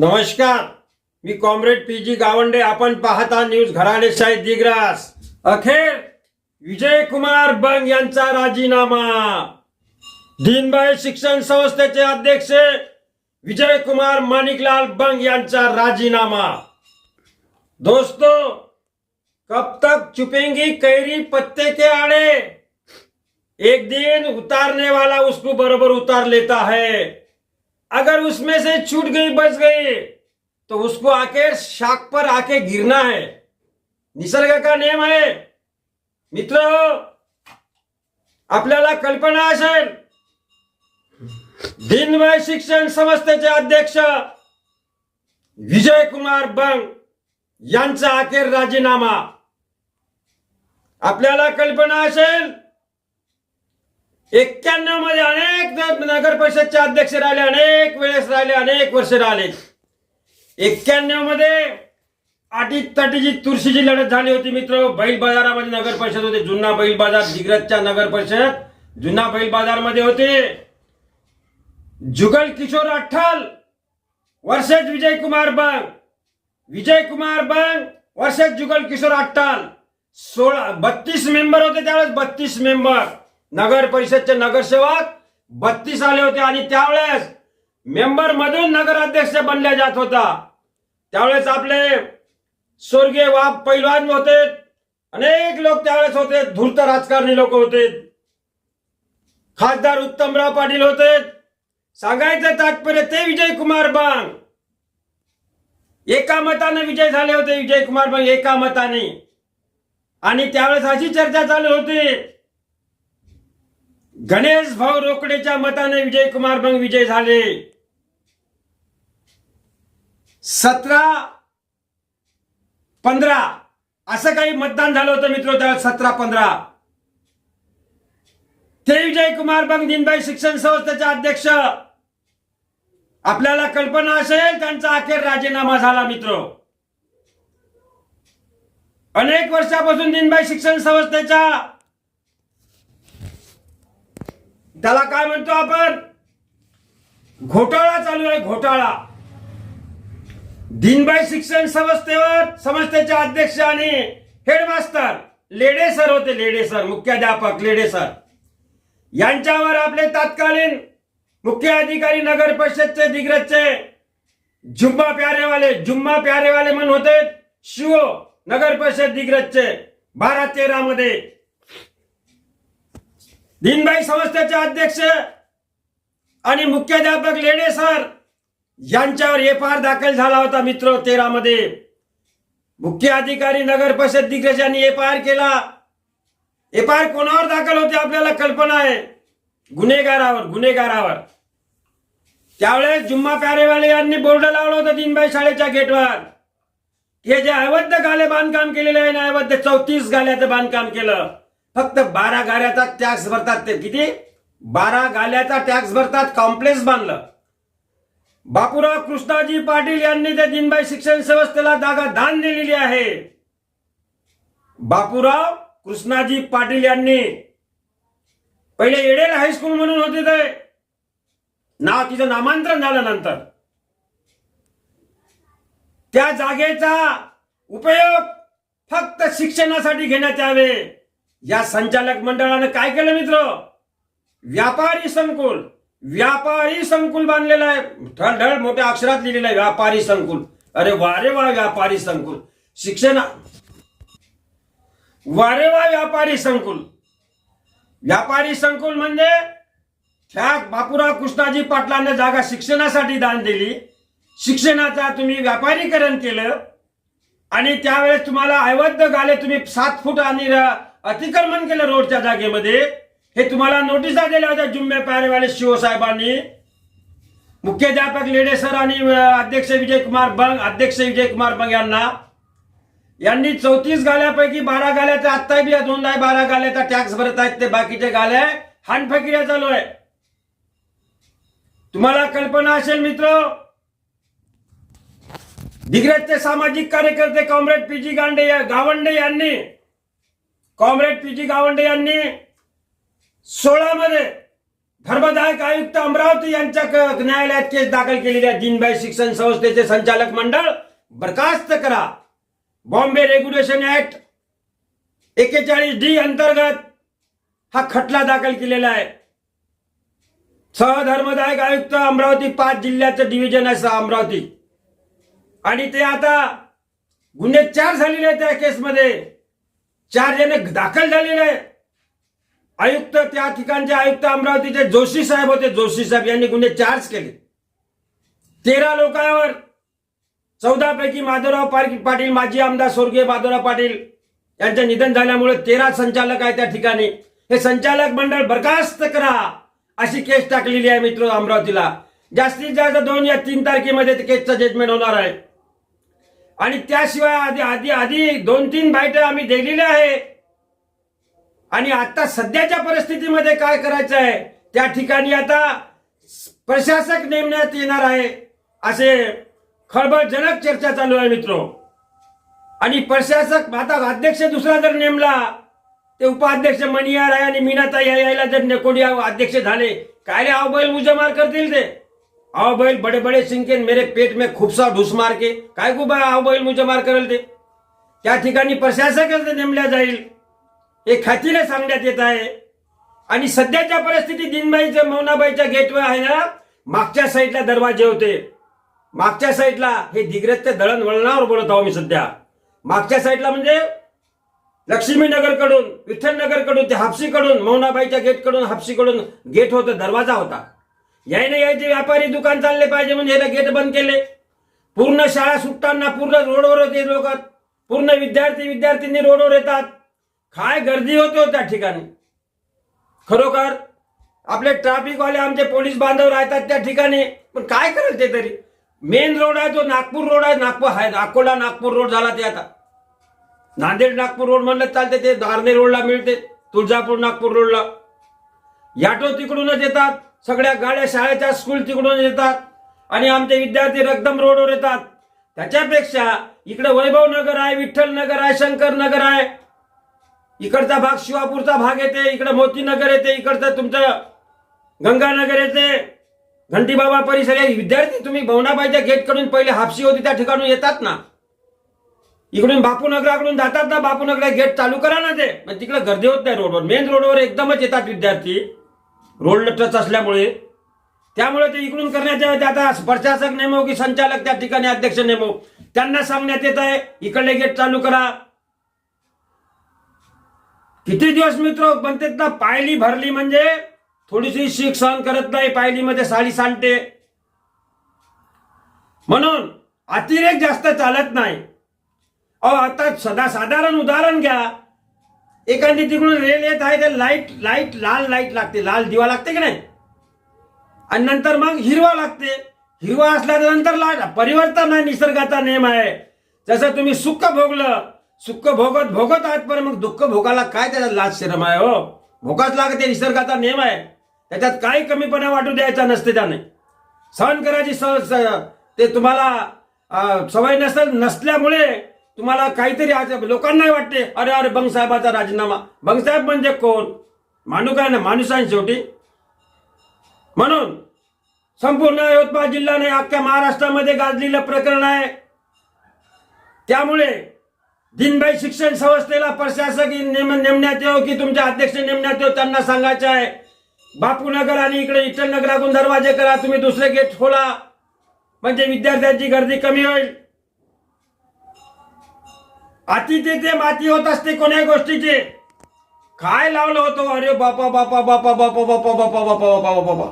नमस्कार. मी comrade P G Gawande. आपण पाहता न्यूज घराणे साहेब दिग्रास. अखेर विजय कुमार बंग यांचा राजीनामा. दीनबाई शिक्षण संस्थेचे अध्यक्ष विजय कुमार माणिकलाल बंग यांचा राजीनामा. दोस्तों कब तक चुपेंगी कैरी पत्ते के आड़े? एक दिन उतारने वाला उसको बरोबर उतार लेता है। अगर उसमें से छूट गई बच गई तो उसको आके शाख पर आके गिरना है। निसर्ग का नियम आहे मित्र आपल्याला कल्पना असेल दिनमय शिक्षण संस्थेचे अध्यक्ष विजय कुमार बंग यांचा अखेर राजीनामा. आपल्याला कल्पना असेल एक्क्याण्णवमध्ये अनेक नगर परिषदचे अध्यक्ष राहिले अनेक वेळेस राहिले अनेक वर्ष राहिले. एक्क्याण्णवमध्ये आटी तटीची तुळशीची लढत झाली होती मित्र. बैल बाजारामध्ये नगर परिषद होते. जुन्ना बैल बाजार दिग्रजच्या नगर परिषद. जुन्ना बैल बाजारमध्ये होते. जुगल किशोर अठ्ठल वर्षेच विजय कुमार बंग. विजय कुमार बंग वर्षेच जुगल किशोर अठ्ठल. सोळा बत्तीस मेंबर होते त्यावेळेस बत्तीस मेंबर. नगर परिषदचे नगरसेवक बत्तीस आले होते आणि त्यावेळेस मेंबर मधून नगराध्यक्ष बनल्या जात होता. त्यावेळेस आपले स्वर्गीय वाप पैलवान होते. अनेक लोक त्यावेळेस होते. धूर्त राजकारणी लोक होते. खासदार उत्तमराव पाटील होते. सांगायचं तात्पर्य ते विजय कुमार बांग. एका मताने विजय झाले होते. विजय कुमार बांग एका मताने. आणि त्यावेळेस अशी चर्चा चालू होती. गणेश भाऊ रोकडेच्या मताने विजय कुमार बंग विजय झाले. सतरा पंधरा असं काही मतदान झालं होतं मित्र त्यावेळेस सतरा पंधरा. ते विजय कुमार बंग दिनबाई शिक्षण संस्थेचे अध्यक्ष. आपल्याला कल्पना असेल त्यांचा अखेर राजीनामा झाला मित्र. अनेक वर्षापासून दिनबाई शिक्षण संस्थेच्या त्याला काय म्हणतो आपण? घोटाळा चालू आहे घोटाळा. दिनबाई शिक्षण संस्थेवर संस्थेचे अध्यक्ष आणि हेडमास्टर लेडे सर होते लेडे सर मुख्याध्यापक लेडे सर. यांच्यावर आपले तत्कालीन मुख्य अधिकारी नगर परिषदचे दिग्रजचे जुम्मा प्यारेवाले जुम्मा प्यारेवाले म्हणून होते शिव नगर परिषद दिग्रजचे बारा तेरा मध्ये दिनबाई संस्थेचे अध्यक्ष आणि मुख्याध्यापक लेणे सर यांच्यावर एफ आर दाखल झाला होता मित्र तेरा मध्ये मुख्य अधिकारी नगर परिषद दिग्गज यांनी एफ आर केला. एफ आर कोणावर दाखल होते आपल्याला कल्पना आहे? गुन्हेगारावर गुन्हेगारावर. त्यावेळेस जुम्मा प्यारेवाले यांनी बोर्ड लावलं होतं दिनबाई शाळेच्या गेटवर. हे जे अवैध गाले बांधकाम केलेलं आहे ना अवैध चौतीस गाल्याचं बांधकाम केलं. फक्त बारा गाड्याचा टॅक्स भरतात ते. किती? बारा गाल्याचा टॅक्स भरतात. कॉम्प्लेक्स बांधलं. बापूराव कृष्णाजी पाटील यांनी त्या दिनबाई शिक्षण संस्थेला जागा दान दिलेली आहे. बापूराव कृष्णाजी पाटील यांनी पहिले एडेल हायस्कूल म्हणून होते ते. नाव तिचं नामांतरण झालं नंतर. त्या जागेचा उपयोग फक्त शिक्षणासाठी घेण्यात यावे. या संचालक मंडळानं काय केलं मित्र? व्यापारी संकुल. व्यापारी संकुल बांधलेलं आहे. ठळढळ मोठ्या अक्षरात लिहिलेलं आहे व्यापारी संकुल. अरे वारे वा व्यापारी संकुल. शिक्षण वारे वा व्यापारी संकुल. व्यापारी संकुल म्हणजे ह्या बापूराव कृष्णाजी पाटलांना जागा शिक्षणासाठी दान दिली. शिक्षणाचा तुम्ही व्यापारीकरण केलं. आणि त्यावेळेस तुम्हाला अवैध गाले तुम्ही सात फूट आणि अतिक्रमण केलं रोडच्या जागेमध्ये. हे तुम्हाला नोटिसा दिल्या होत्या जुम्मे पारेवाले शिवसाहेबांनी. मुख्याध्यापक लेडे सर आणि अध्यक्ष विजय कुमार बंग अध्यक्ष विजय कुमार बंग यांना. यांनी चौतीस गाल्यापैकी बारा गाल्याचा आत्ता बी दोन आहे बारा गाल्याचा टॅक्स भरत आहेत ते बाकीचे गाल्या हानफकिऱ्या चालू आहे. तुम्हाला कल्पना असेल मित्र? दिग्रजचे सामाजिक कार्यकर्ते कॉम्रेड पी जी गांडे या- गावंडे यांनी कॉम्रेड पी जी गावंडे यांनी सोळा मध्ये धर्मदायक आयुक्त अमरावती यांच्या क- न्यायालयात केस दाखल केलेली आहे. दीनबाई शिक्षण संस्थेचे संचालक मंडळ बरखास्त करा. बॉम्बे रेग्युलेशन ऍक्ट एकेचाळीस डी अंतर्गत हा खटला दाखल केलेला आहे. सहधर्मदायक आयुक्त अमरावती पाच जिल्ह्याचं डिव्हिजन आहे सह अमरावती. आणि ते आता गुन्हे चार झालेले आहेत त्या केसमध्ये चार जण दाखल झालेले आहे. आयुक्त त्या ठिकाणचे आयुक्त अमरावतीचे जोशी साहेब होते. जोशी साहेब यांनी गुन्हे चार्ज केले. तेरा लोकांवर चौदा पैकी माधवराव पाटील माजी आमदार स्वर्गीय माधवराव पाटील यांचं निधन झाल्यामुळे तेरा संचालक आहे त्या ठिकाणी. हे संचालक मंडळ बरखास्त करा अशी केस टाकलेली आहे मित्र अमरावतीला. जास्तीत जास्त दोन या तीन तारखेमध्ये ते केसचं जजमेंट होणार आहे. आणि त्याशिवाय आधी आधी आधी दोन तीन बायटं आम्ही दिलेल्या आहे. आणि आता सध्याच्या परिस्थितीमध्ये काय करायचं आहे? त्या ठिकाणी आता प्रशासक नेमण्यात येणार आहे असे खळबळजनक चर्चा चालू आहे मित्र. आणि प्रशासक आता अध्यक्ष दुसरा जर नेमला ते उपाध्यक्ष मणियार आहे आणि मीनाताई यायला जर ने- कोणी अध्यक्ष झाले काय रे अवबैल उजमार करतील ते? आओ बैल बडे बडे सिंके मेरे पेट में खूपसा ढूस मार के। काय खूप आओ बैल मुझे मार करेल ते त्या ठिकाणी प्रशासकच नेमल्या जाईल? हे खातीने सांगण्यात येत आहे। आणि सध्याच्या परिस्थितीत दिनबाईच्या मौनाबाईच्या गेटवर आहे ना मागच्या साईडला दरवाजे होते. मागच्या साईडला हे दिग्रजच्या दळण वळणावर बोलत आहो मी सध्या. मागच्या साईडला म्हणजे लक्ष्मीनगरकडून विठ्ठलनगरकडून ते हापसीकडून मौनाबाईच्या गेटकडून हापसीकडून गेट होतं दरवाजा होता. यायने यायचे व्यापारी दुकान चालले पाहिजे म्हणजे याला गेट बंद केले. पूर्ण शाळा सुटताना पूर्ण रोडवर होते लोक. पूर्ण विद्यार्थी विद्यार्थिनी रोडवर येतात. काय गर्दी होते हो त्या ठिकाणी. खरोखर आपले ट्रॅफिकवाले आमचे पोलीस बांधव राहतात त्या ठिकाणी. पण काय करेल ते तरी? मेन रोड आहे तो नागपूर रोड आहे. नागपूर आहे अकोला नागपूर रोड झाला ते आता. नांदेड नागपूर रोड म्हणलं चालते ते दारणे रोडला मिळते. तुळजापूर नागपूर रोडला. याटो तिकडूनच येतात. सगळ्या गाड्या शाळेच्या स्कूल तिकडून येतात आणि आमचे विद्यार्थी रक्तम रोडवर येतात. त्याच्यापेक्षा इकडे वैभव नगर आहे विठ्ठल नगर आहे शंकर नगर आहे. इकडचा भाग शिवापूरचा भाग येते इकडे मोतीनगर येते इकडचं तुमचं गंगानगर येते. घंटीबाबा परिसर हे विद्यार्थी तुम्ही भवनाबाईच्या गेटकडून पहिले हापशी होती त्या ठिकाणून येतात ना. इकडून बापूनगराकडून जातात ना बापूनगरा गेट चालू करा ना ते. पण तिकडे गर्दी होत नाही रोडवर. मेन रोडवर एकदमच येतात विद्यार्थी. रोड टच असल्यामुळे. त्यामुळे ते इकडून करण्याच्या ऐवजी आता प्रशासक नेमो की संचालक त्या ठिकाणी अध्यक्ष नेमो? त्यांना सांगण्यात येत आहे इकडले गेट चालू करा. किती दिवस मित्र म्हणतात ना पायली भरली म्हणजे थोडीशी शीख सहन करत नाही पायलीमध्ये साडी सांडते. म्हणून अतिरेक जास्त चालत नाही. अहो आता सदा साधारण उदाहरण घ्या. एखादी तिकडून रेल येत आहे ते लाइट लाइट लाल लाइट लागते. लाल दिवा लागते की नाही? आणि नंतर मग हिरवा लागते. हिरवा असल्याच्या नंतर लाल. परिवर्तन आहे निसर्गाचा नियम आहे. जसं तुम्ही सुख भोगलं सुख भोगत भोगत आहात पण मग दुःख भोगाला काय त्याचा लाज श्रम आहे हो? भोगाच लागते निसर्गाचा नियम आहे. त्याच्यात काही कमीपणा वाटू द्यायचा नसते त्याने. सहन करायची स- ते तुम्हाला सवय नसल नसल्यामुळे तुम्हाला काहीतरी आज लोकांनाही वाटते अरे अरे बंगसाहेबाचा राजीनामा. बंगसाहेब म्हणजे कोण? माणू काय ना माणूस आहे शेवटी. म्हणून संपूर्ण यवतमाळ जिल्ह्याने अख्ख्या महाराष्ट्रामध्ये गाजलेलं प्रकरण आहे. त्यामुळे दिनबाई शिक्षण संस्थेला प्रशासक नेम नेमण्यात येऊ की तुमचे अध्यक्ष नेमण्यात येऊ त्यांना सांगायचं आहे. बापूनगर आणि इकडे इटल नगरातून दरवाजे करा तुम्ही दुसरे गेट खोला. म्हणजे विद्यार्थ्यांची गर्दी कमी होईल. अति तिथे माती होत असते कोण्या गोष्टीचे? काय लावलं होतं? अरे बापा बापा बापा बापा बापा बापा बापा बापा बापा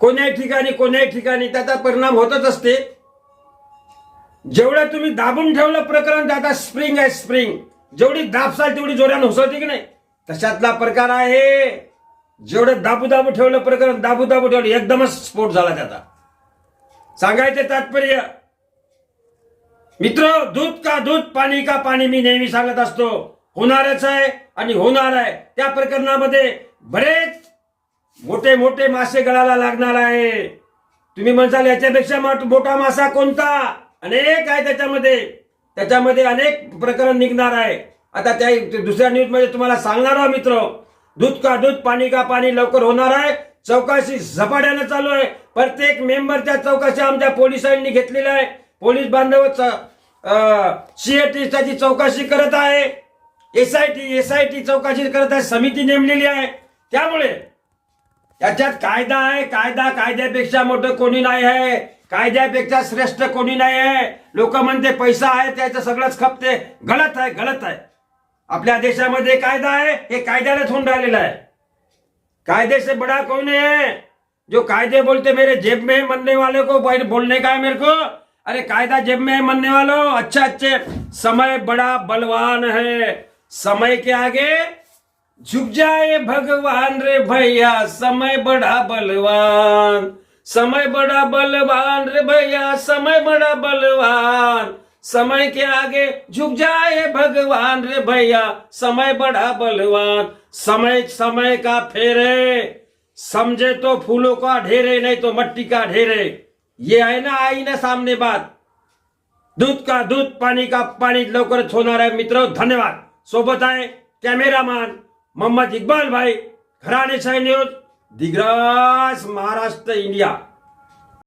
कोण्याही ठिकाणी कोण्याही ठिकाणी त्याचा परिणाम होतच असते? जेवढं तुम्ही दाबून ठेवलं प्रकरण त्याचा स्प्रिंग आहे स्प्रिंग जेवढी दाबसाल तेवढी जोरानं हुसळते की नाही? तशातला प्रकार आहे. जेवढं दाबू दाबू ठेवलं प्रकरण दाबू दाबू ठेवलं एकदमच स्फोट झाला त्याचा. सांगायचे तात्पर्य मित्र दूध का दूध पाणी का पाणी मी नेहमी सांगत असतो. होणारच आहे आणि होणार आहे. त्या प्रकरणामध्ये बरेच मोठे मोठे मासे गळाला लागणार आहे. तुम्ही म्हणसाल याच्यापेक्षा मोठा मासा कोणता? अनेक आहे त्याच्यामध्ये. त्याच्यामध्ये अनेक प्रकरण निघणार आहे. आता त्या दुसऱ्या न्यूजमध्ये तुम्हाला सांगणार आहोत मित्र दूध का दूध पाणी का पाणी लवकर होणार आहे. चौकशी झपाट्यानं चालू आहे. प्रत्येक मेंबरच्या चौकशी आमच्या पोलिसांनी घेतलेल्या आहे. पोलीस बांधव सीएटी चौकशी करत आहे. S I T S I T चौकशी करत आहे. समिती नेमलेली आहे. त्यामुळे याच्यात कायदा आहे. कायदा कायद्यापेक्षा मोठं कोणी नाही आहे. कायद्यापेक्षा श्रेष्ठ कोणी नाही आहे. लोक म्हणते पैसा आहे त्याचं सगळंच खपते. गलत आहे गलत आहे. आपल्या देशामध्ये कायदा आहे हे कायद्यालाच होऊन राहिलेलं आहे. कायदे से बड़ा कोणी है जो कायदे बोलते मेरे जेब में मरने वाले को बोलने का है मेरे को? अरे कायदा जेब में मनने वालों। अच्छा अच्छे। समय बड़ा बलवान है। समय के आगे झुक जाए भगवान रे भैया। समय बड़ा बलवान। समय बड़ा बलवान रे भैया। समय बड़ा बलवान। समय के आगे झुक जाए भगवान रे भैया। समय बड़ा बलवान। समय समय का फेरे। समझे तो फूलों का ढेरे, नहीं तो मट्टी का ढेरे। ये आहे ना आई ना सामने बात. दूध का दूध पाणी का पाणी लवकरच होणार आहे मित्र धन्यवाद. सोबत आहे कॅमेरामॅन मोहम्मद इक्बाल भाई घराणेशाही न्यूज दिग्रास महाराष्ट्र इंडिया.